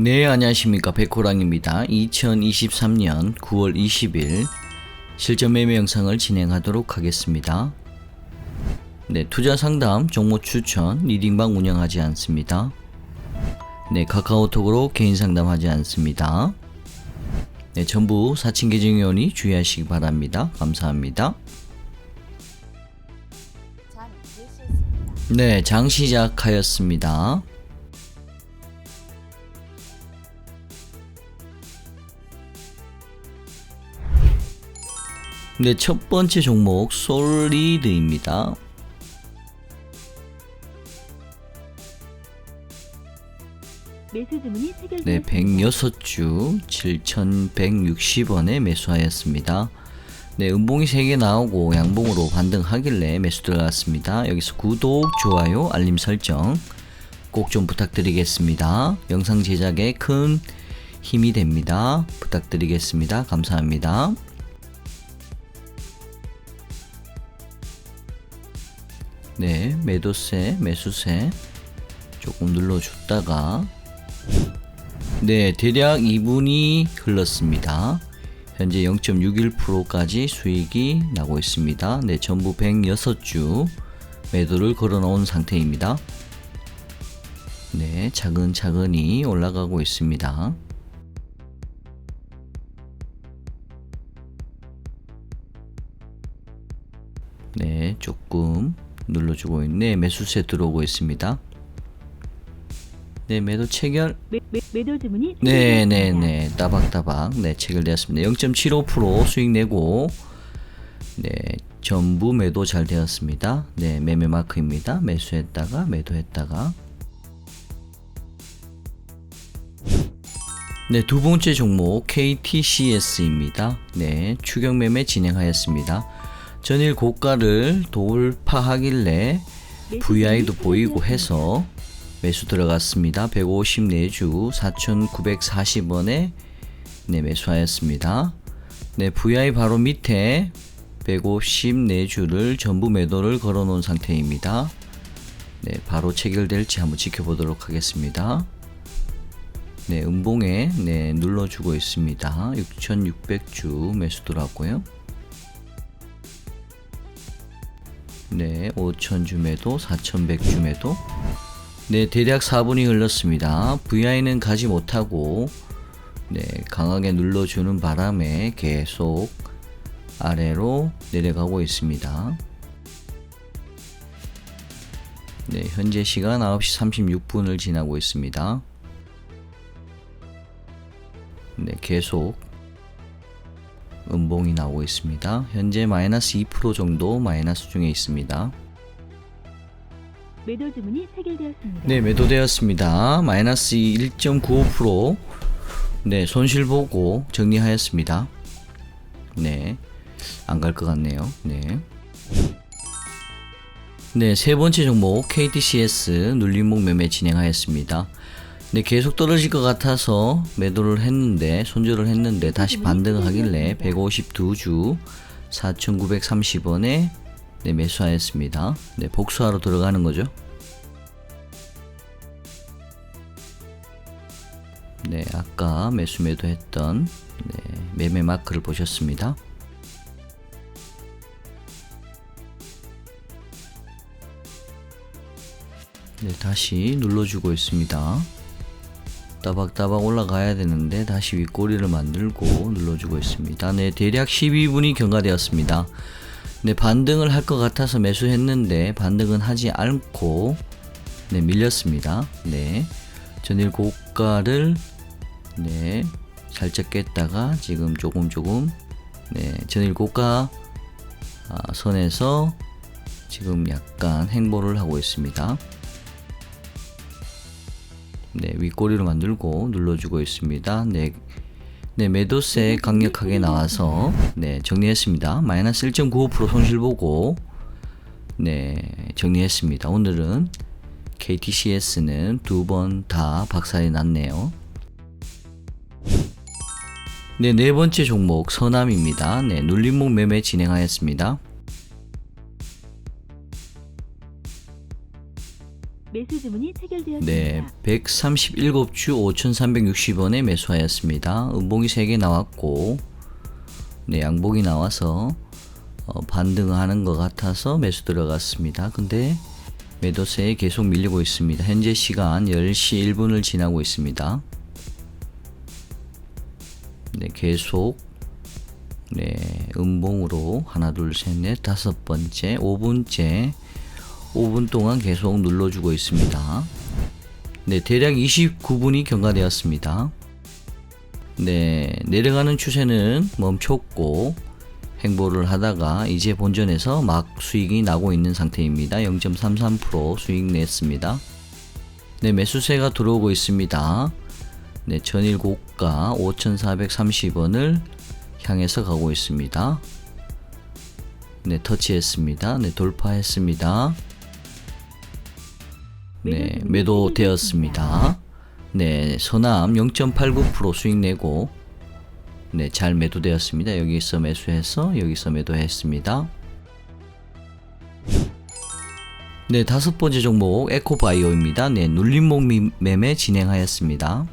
네, 안녕하십니까. 백호랑입니다. 2023년 9월 20일 실전 매매 영상을 진행하도록 하겠습니다. 네, 투자 상담, 종목 추천, 리딩방 운영하지 않습니다. 네, 카카오톡으로 개인 상담하지 않습니다. 네, 전부 사칭 계정위원이 주의하시기 바랍니다. 감사합니다. 장 개시했습니다. 네, 장 시작하였습니다. 네, 첫 번째 종목 솔리드입니다. 네, 106주 7,160원에 매수하였습니다. 네, 음봉이 3개 나오고 양봉으로 반등하길래 매수 들어갔습니다. 여기서 구독, 좋아요, 알림 설정 꼭 좀 부탁드리겠습니다. 영상 제작에 큰 힘이 됩니다. 부탁드리겠습니다. 감사합니다. 네, 매도세, 매수세 조금 눌러줬다가 네, 대략 2분이 흘렀습니다. 현재 0.61%까지 수익이 나고 있습니다. 네, 전부 106주 매도를 걸어 놓은 상태입니다. 네, 차근차근히 올라가고 있습니다. 네, 조금 눌러주고 있네. 매수세 들어오고 있습니다. 네, 매도 체결 매, 매, 매도 주문이 네, 네. 네. 따박따박. 네, 체결되었습니다. 0.75% 수익 내고, 네, 전부 매도 잘 되었습니다. 네, 매매 마크입니다. 매수했다가, 매도했다가. 네, 두 번째 종목 KTCS입니다. 네, 추격 매매 진행하였습니다. 전일 고가를 돌파하길래 VI도 보이고. 해서 매수 들어갔습니다. 154주 4,940원에 네, 매수하였습니다. 네, VI 바로 밑에 154주를 전부 매도를 걸어 놓은 상태입니다. 네, 바로 체결될지 한번 지켜보도록 하겠습니다. 네, 음봉에 네, 눌러주고 있습니다. 6,600주 매수 들어왔고요. 네, 5,000주 매도, 4,100주 매도. 네, 대략 4분이 흘렀습니다. VI는 가지 못하고 네, 강하게 눌러주는 바람에 계속 아래로 내려가고 있습니다. 네, 현재 시간 9시 36분을 지나고 있습니다. 네, 계속 음봉이 나오고 있습니다. 현재 마이너스 2% 정도 마이너스 중에 있습니다. 매도 주문이 체결되었습니다. 네, 매도되었습니다. 마이너스 1.95% 네, 손실 보고 정리하였습니다. 네, 안 갈 것 같네요. 네. 네, 세 번째 종목 KTCS 눌림목 매매 진행하였습니다. 네, 계속 떨어질 것 같아서 매도를 했는데 손절을 했는데 다시 반등을 하길래 152주 4,930원에 네, 매수하였습니다. 네, 복수하러 들어가는 거죠. 네, 아까 매수 매도했던 네, 매매 마크를 보셨습니다. 네, 다시 눌러주고 있습니다. 따박따박 올라가야 되는데 다시 윗꼬리를 만들고 눌러주고 있습니다. 네, 대략 12분이 경과되었습니다. 네, 반등을 할 것 같아서 매수했는데 반등은 하지 않고 네, 밀렸습니다. 네. 전일 고가를 네, 살짝 깼다가 지금 조금 조금 네, 전일 고가 아, 선에서 지금 약간 행보를 하고 있습니다. 네, 윗꼬리로 만들고 눌러주고 있습니다. 네, 네 매도세 강력하게 나와서 네 정리했습니다. 마이너스 1.95% 손실 보고 네 정리했습니다. 오늘은 KTCS는 두 번 다 박살이 났네요. 네, 네 번째 종목 서남입니다. 네, 눌림목 매매 진행하였습니다. 매수 주문이 체결되었습니다. 네, 137주 5,360원에 매수하였습니다. 음봉이 3개 나왔고, 네, 양봉이 나와서 어, 반등하는 것 같아서 매수 들어갔습니다. 근데 매도세에 계속 밀리고 있습니다. 현재 시간 10시 1분을 지나고 있습니다. 네, 계속 네, 음봉으로 하나, 둘, 셋, 넷, 다섯 번째, 5분째 5분 동안 계속 눌러주고 있습니다. 네, 대략 29분이 경과되었습니다. 네, 내려가는 추세는 멈췄고 행보를 하다가 이제 본전에서 막 수익이 나고 있는 상태입니다. 0.33% 수익 냈습니다. 네, 매수세가 들어오고 있습니다. 네, 전일 고가 5,430원을 향해서 가고 있습니다. 네, 터치했습니다. 네, 돌파했습니다. 네, 매도되었습니다. 네, 서남 0.89% 수익 내고 네, 잘 매도되었습니다. 여기서 매수해서 여기서 매도했습니다. 네, 다섯 번째 종목 에코바이오입니다. 네, 눌림목 미- 매매 진행하였습니다.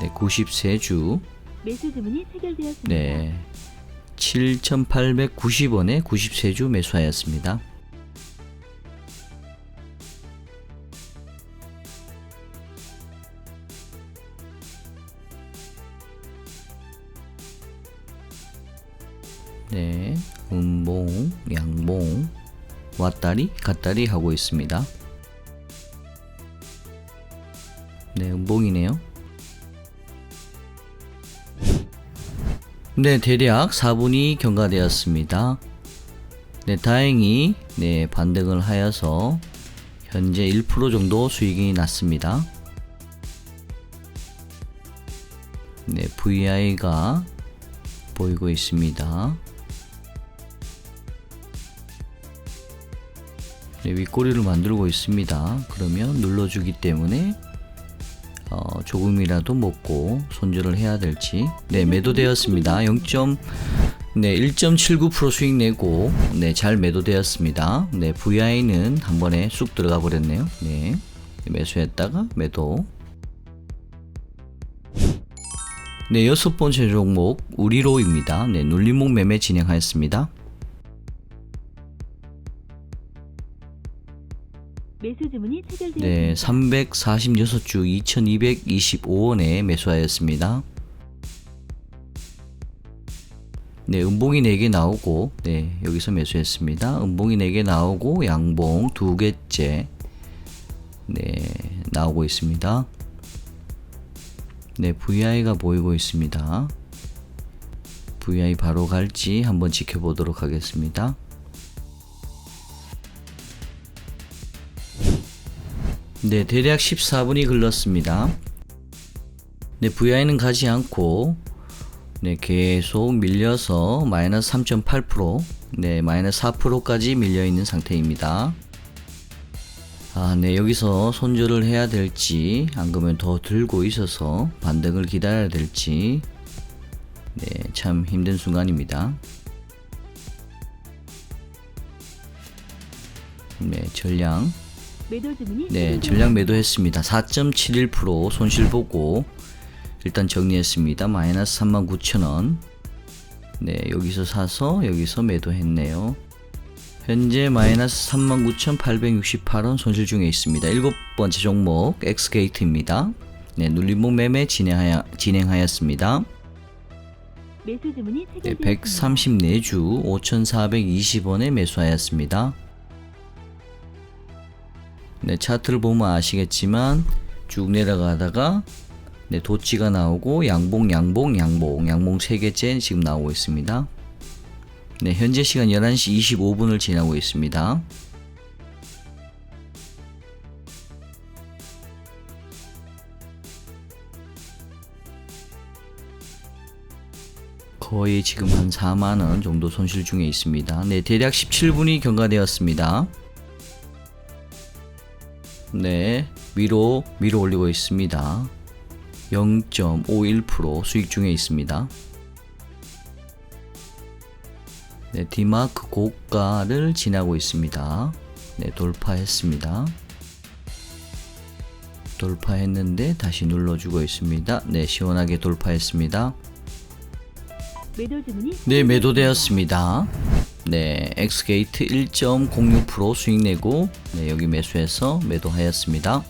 네, 93주 매수 주문이 체결되었습니다. 네. 7,890원에 93주 매수하였습니다. 네, 음봉, 양봉, 왔다리, 갔다리 하고 있습니다. 네, 음봉이네요. 네, 대략 4분이 경과되었습니다. 네, 다행히 네, 반등을 하여서 현재 1% 정도 수익이 났습니다. 네, VI가 보이고 있습니다. 윗꼬리를 만들고 있습니다. 그러면 눌러주기 때문에 어, 조금이라도 먹고 손절을 해야 될지. 네 매도되었습니다. 0. 네 1.79% 수익 내고 네 잘 매도되었습니다. 네 VI는 한 번에 쑥 들어가 버렸네요. 네 매수했다가 매도. 네 여섯 번째 종목 우리로입니다. 네 눌림목 매매 진행하였습니다 매수 주문이 체결되었습니다. 네 346주 2225원에 매수하였습니다 네, 음봉이 4개 나오고, 네, 여기서 매수했습니다. 음봉이 4개 나오고, 양봉 2개째, 네, 나오고 있습니다. 네, VI가 보이고 있습니다. VI 바로 갈지 한번 지켜보도록 하겠습니다. 네, 대략 14분이 흘렀습니다. 네, VI는 가지 않고, 네, 계속 밀려서 마이너스 3.8%, 네, 마이너스 4%까지 밀려 있는 상태입니다. 아, 네, 여기서 손절을 해야 될지, 안 그러면 더 들고 있어서 반등을 기다려야 될지, 네, 참 힘든 순간입니다. 네, 전량, 네. 전량 매도했습니다. 4.71% 손실 보고 일단 정리했습니다. 마이너스 39,000원. 네, 여기서 사서 여기서 매도했네요. 현재 마이너스 39,868원 손실 중에 있습니다. 일곱 번째 종목 엑스게이트입니다. 네, 눌림목 매매 진행하여, 진행하였습니다. 네, 체결되었습니다. 134주 5,420원에 매수하였습니다. 네, 차트를 보면 아시겠지만 쭉 내려가다가 네, 도치가 나오고 양봉 양봉 양봉 양봉 3개째 지금 나오고 있습니다. 네, 현재 시간 11시 25분을 지나고 있습니다. 거의 지금 한 4만원 정도 손실 중에 있습니다. 네, 대략 17분이 경과되었습니다. 네, 위로, 위로 올리고 있습니다. 0.51% 수익 중에 있습니다. 네, 디마크 고가를 지나고 있습니다. 네, 돌파했습니다. 돌파했는데 다시 눌러주고 있습니다. 네, 시원하게 돌파했습니다. 네, 매도되었습니다. 네, X게이트 1.06% 수익 내고 네, 여기 매수해서 매도하였습니다.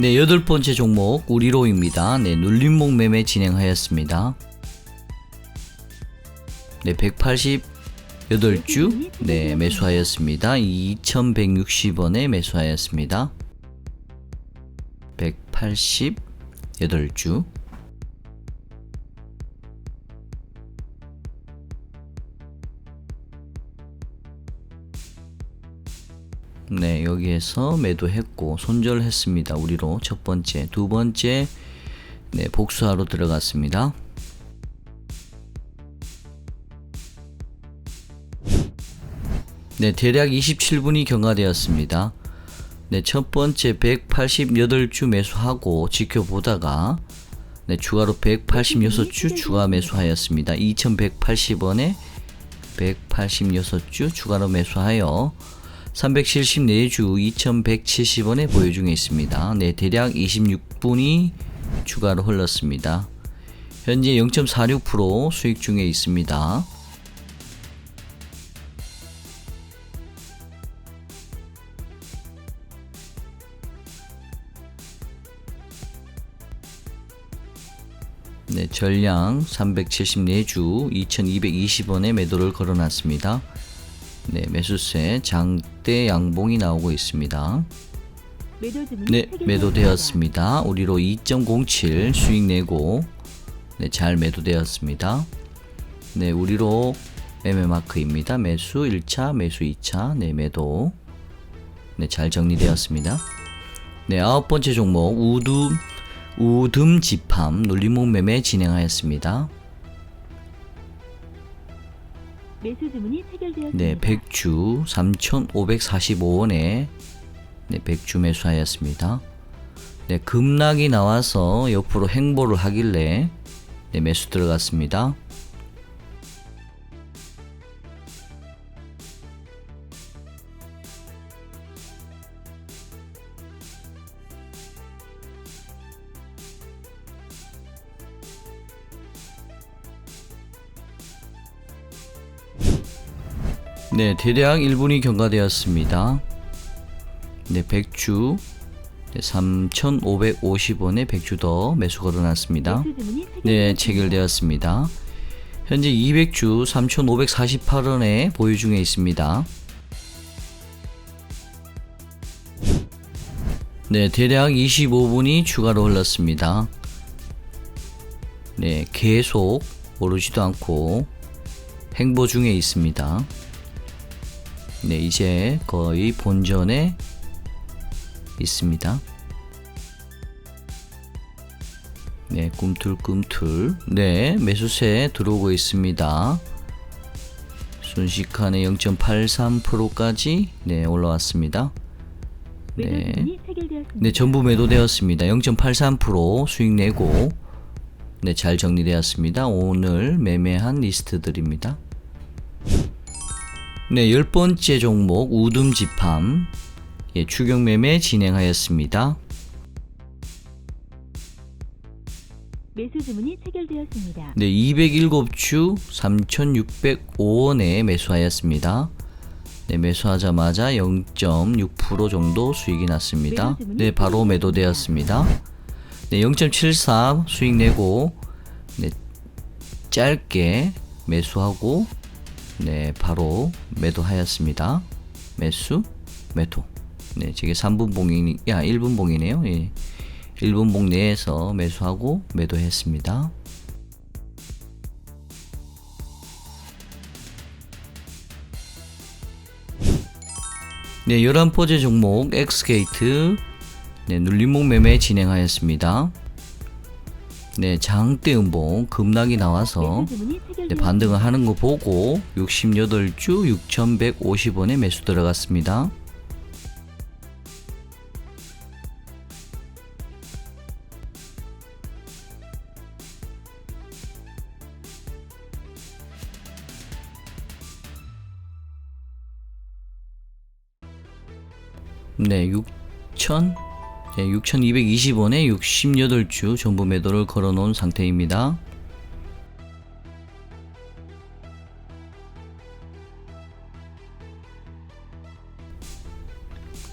네, 여덟 번째 종목 우리로입니다. 네, 눌림목 매매 진행하였습니다. 네, 188주 네, 매수하였습니다. 2160원에 매수하였습니다. 188주 네, 여기에서 매도했고 손절했습니다. 우리로 첫 번째, 두 번째 네, 복수하러 들어갔습니다. 네, 대략 27분이 경과되었습니다. 네, 첫 번째 188주 매수하고 지켜보다가 네, 추가로 186주 추가 매수하였습니다. 2180원에 186주 추가로 매수하여 374주 2170원에 보유 중에 있습니다. 네, 대략 26분이 추가로 흘렀습니다. 현재 0.46% 수익 중에 있습니다. 네, 전량 374주 2220원에 매도를 걸어놨습니다. 네, 매수세 장대 양봉이 나오고 있습니다. 네. 매도되었습니다. 우리로 2.07 수익 내고 네, 잘 매도되었습니다. 네, 우리로 매매 마크입니다. 매수 1차, 매수 2차, 네, 매도. 네, 잘 정리되었습니다. 네, 아홉 번째 종목 우둠 우듬 집함 눌림목 매매 진행하였습니다. 매수 주문이 체결되었습니다. 네, 100주 3,545원에 네, 100주 매수하였습니다. 네, 급락이 나와서 옆으로 행보를 하길래 네, 매수 들어갔습니다. 네, 대략 1분이 경과되었습니다. 네, 100주 네, 3,550원에 100주 더 매수 걸어놨습니다. 매수 주문이 네. 체결되었습니다. 현재 200주 3,548원에 보유 중에 있습니다. 네, 대략 25분이 추가로 흘렀습니다. 네, 계속 오르지도 않고 행보 중에 있습니다. 네, 이제 거의 본전에 있습니다. 네, 꿈틀꿈틀. 네, 매수세 들어오고 있습니다. 순식간에 0.83%까지 네, 올라왔습니다. 네. 네, 전부 매도되었습니다. 0.83% 수익 내고 네, 잘 정리되었습니다. 오늘 매매한 리스트들입니다. 네, 열 번째 종목 우둠 집함 예, 추격 매매 진행하였습니다. 매수 주문이 체결되었습니다. 네, 207주 3,605원에 매수하였습니다. 네, 매수하자마자 0.6% 정도 수익이 났습니다. 네, 바로 매도되었습니다. 네, 0.74 수익 내고 네, 짧게 매수하고 네, 바로 매도하였습니다. 매수, 매도. 네, 저게 3분 봉이 야, 1분 봉이네요. 예. 1분 봉 내에서 매수하고 매도했습니다. 네, 11번째 종목 X게이트 네, 눌림목 매매 진행하였습니다. 네, 장대음봉 급락이 나와서 네, 반등을 하는 거 보고 68주 6,150원에 매수 들어갔습니다. 네, 6,000 네, 6,220원에 68주 전부 매도를 걸어 놓은 상태입니다.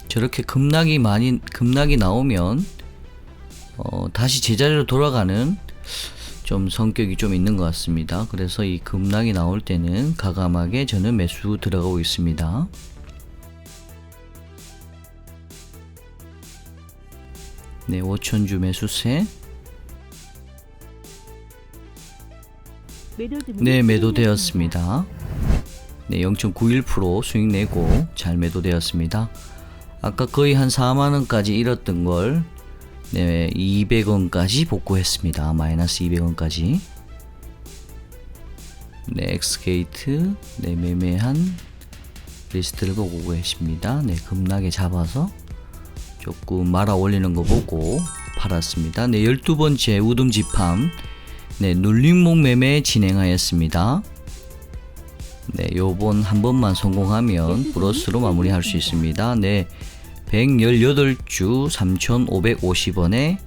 저렇게 급락이 많이 급락이 나오면 어, 다시 제자리로 돌아가는 좀 성격이 좀 있는 것 같습니다. 그래서 이 급락이 나올 때는 가감하게 저는 매수 들어가고 있습니다. 네, 5천주 매수세. 네. 매도되었습니다. 네, 0.91% 수익 내고 잘 매도되었습니다. 아까 거의 한 4만 원까지 잃었던 걸 네, 200원까지 복구했습니다. 마이너스 200원까지. 네, 엑스게이트 네, 매매한 리스트를 보고 계십니다. 네, 급락에 잡아서 조금 말아 올리는 거 보고 팔았습니다. 네, 12번째 우dum 집함 네, 눌림목 매매 진행하였습니다. 네, 요번 한 번만 성공하면 플러스로 마무리할 수 있습니다. 네, 118주 3,550원에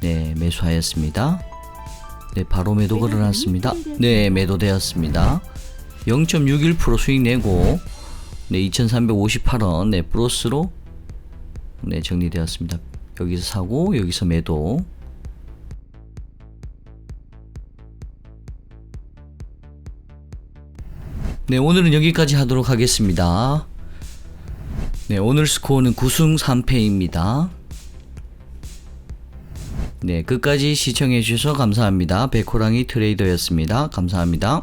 네, 매수하였습니다. 네, 바로 매도 걸어놨습니다. 네, 매도되었습니다. 0.61% 수익 내고 네, 2,358원 네, 플러스로 네, 정리되었습니다. 여기서 사고 여기서 매도 네, 오늘은 여기까지 하도록 하겠습니다. 네, 오늘 스코어는 9승 3패입니다. 네, 끝까지 시청해 주셔서 감사합니다. 백호랑이 트레이더였습니다. 감사합니다.